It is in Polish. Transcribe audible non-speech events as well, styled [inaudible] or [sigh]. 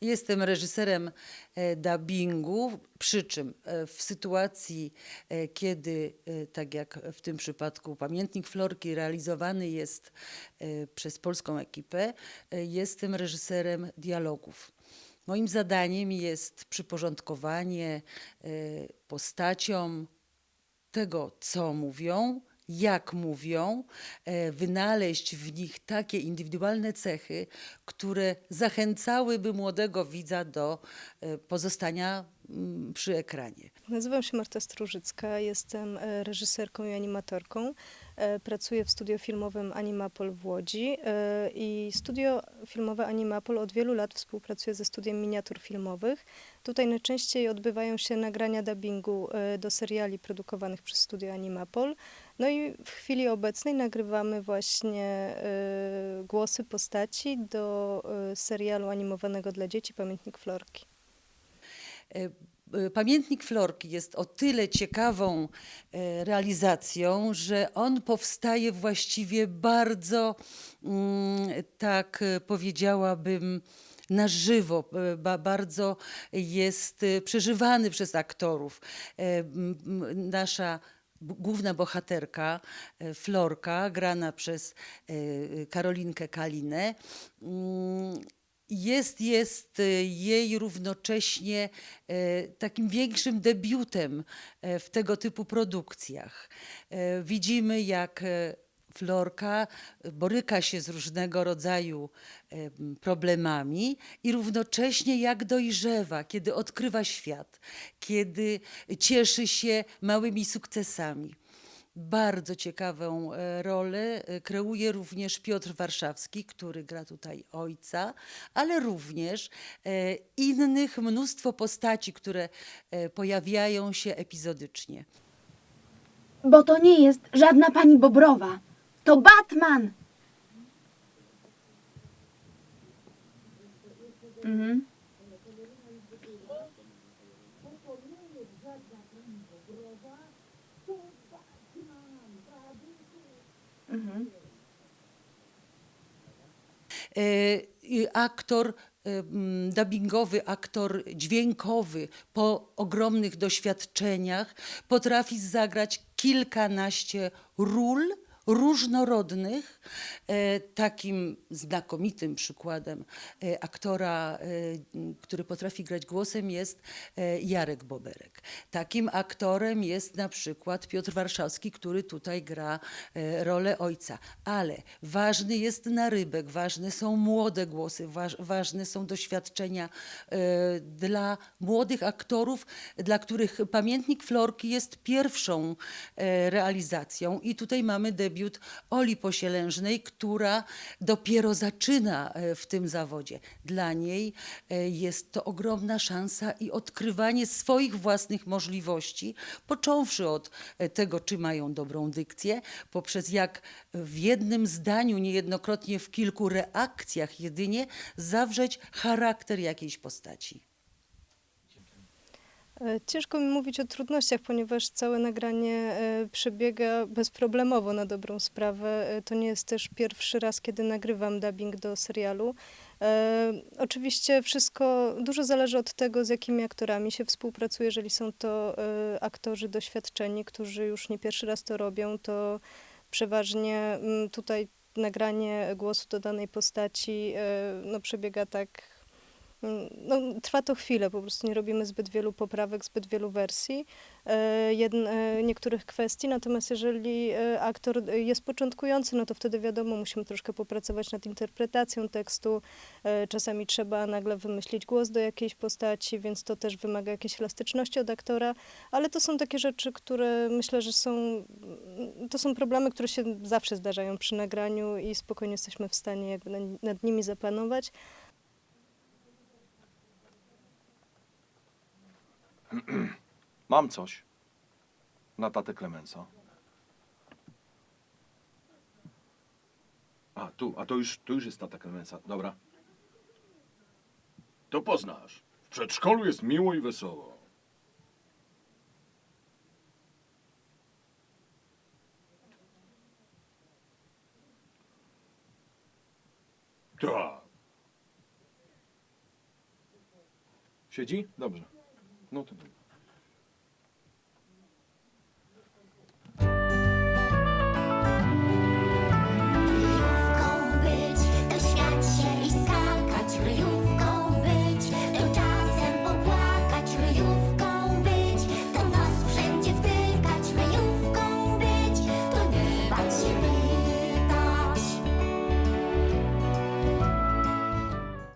Jestem reżyserem e, dubbingu, przy czym e, w sytuacji, e, kiedy, tak jak w tym przypadku, pamiętnik Florki realizowany jest przez polską ekipę, jestem reżyserem dialogów. Moim zadaniem jest przyporządkowanie postaciom tego, co mówią, jak mówią, e, wynaleźć w nich takie indywidualne cechy, które zachęcałyby młodego widza do e, pozostania mm, przy ekranie. Nazywam się Marta Strużycka, jestem e, reżyserką i animatorką. Pracuję w studio filmowym Animapol w Łodzi i studio filmowe Animapol od wielu lat współpracuje ze studiem miniatur filmowych. Tutaj najczęściej odbywają się nagrania dubbingu do seriali produkowanych przez studio Animapol. No i w chwili obecnej nagrywamy właśnie e, głosy postaci do e, serialu animowanego dla dzieci Pamiętnik Florki. E, e, Pamiętnik Florki jest o tyle ciekawą e, realizacją, że on powstaje właściwie bardzo, mm, tak powiedziałabym, na żywo, ba, bardzo jest przeżywany przez aktorów. Nasza główna bohaterka, e, Florka, grana przez e, Karolinkę Kalinę, mm, jest, jest e, jej równocześnie takim większym debiutem w tego typu produkcjach. Widzimy, jak Florka boryka się z różnego rodzaju em, problemami i równocześnie jak dojrzewa, kiedy odkrywa świat, kiedy cieszy się małymi sukcesami. Bardzo ciekawą e, rolę e, kreuje również Piotr Warszawski, który gra tutaj ojca, ale również e, innych mnóstwo postaci, które pojawiają się epizodycznie. Bo to nie jest żadna pani Bobrowa. To Batman! Mhm. Mhm. E, aktor e, mm, dubbingowy, aktor dźwiękowy po ogromnych doświadczeniach potrafi zagrać kilkanaście ról różnorodnych. E, Takim znakomitym przykładem e, aktora, e, który potrafi grać głosem jest Jarek Boberek. Takim aktorem jest na przykład Piotr Warszawski, który tutaj gra rolę ojca. Ale ważny jest narybek, ważne są młode głosy, waż, ważne są doświadczenia dla młodych aktorów, dla których Pamiętnik Florki jest pierwszą realizacją. I tutaj mamy debiut Oli Posielężnej, która dopiero zaczyna e, w tym zawodzie. Dla niej e, jest to ogromna szansa i odkrywanie swoich własnych możliwości, począwszy od e, tego, czy mają dobrą dykcję, poprzez jak w jednym zdaniu, niejednokrotnie w kilku reakcjach jedynie, zawrzeć charakter jakiejś postaci. E, Ciężko mi mówić o trudnościach, ponieważ całe nagranie e, przebiega bezproblemowo na dobrą sprawę. E, To nie jest też pierwszy raz, kiedy nagrywam dubbing do serialu. E, oczywiście wszystko dużo zależy od tego, z jakimi aktorami się współpracuje. Jeżeli są to e, aktorzy doświadczeni, którzy już nie pierwszy raz to robią, to przeważnie mm, tutaj nagranie głosu do danej postaci e, no, przebiega tak No, trwa to chwilę, po prostu nie robimy zbyt wielu poprawek, zbyt wielu wersji e, jedn, e, niektórych kwestii. Natomiast jeżeli e, aktor jest początkujący, no to wtedy wiadomo, musimy troszkę popracować nad interpretacją tekstu. Czasami trzeba nagle wymyślić głos do jakiejś postaci, więc to też wymaga jakiejś elastyczności od aktora, ale to są takie rzeczy, które myślę, że są, mm, to są problemy, które się zawsze zdarzają przy nagraniu i spokojnie jesteśmy w stanie jakby na- nad nimi zapanować. [clears throat] Mam coś na tatę Klemensa. A, tu, a to już, tu już jest tata Klemensa. Dobra. To poznasz. W przedszkolu jest miło i wesoło. Tak. Siedzi? Dobrze. No to dobra.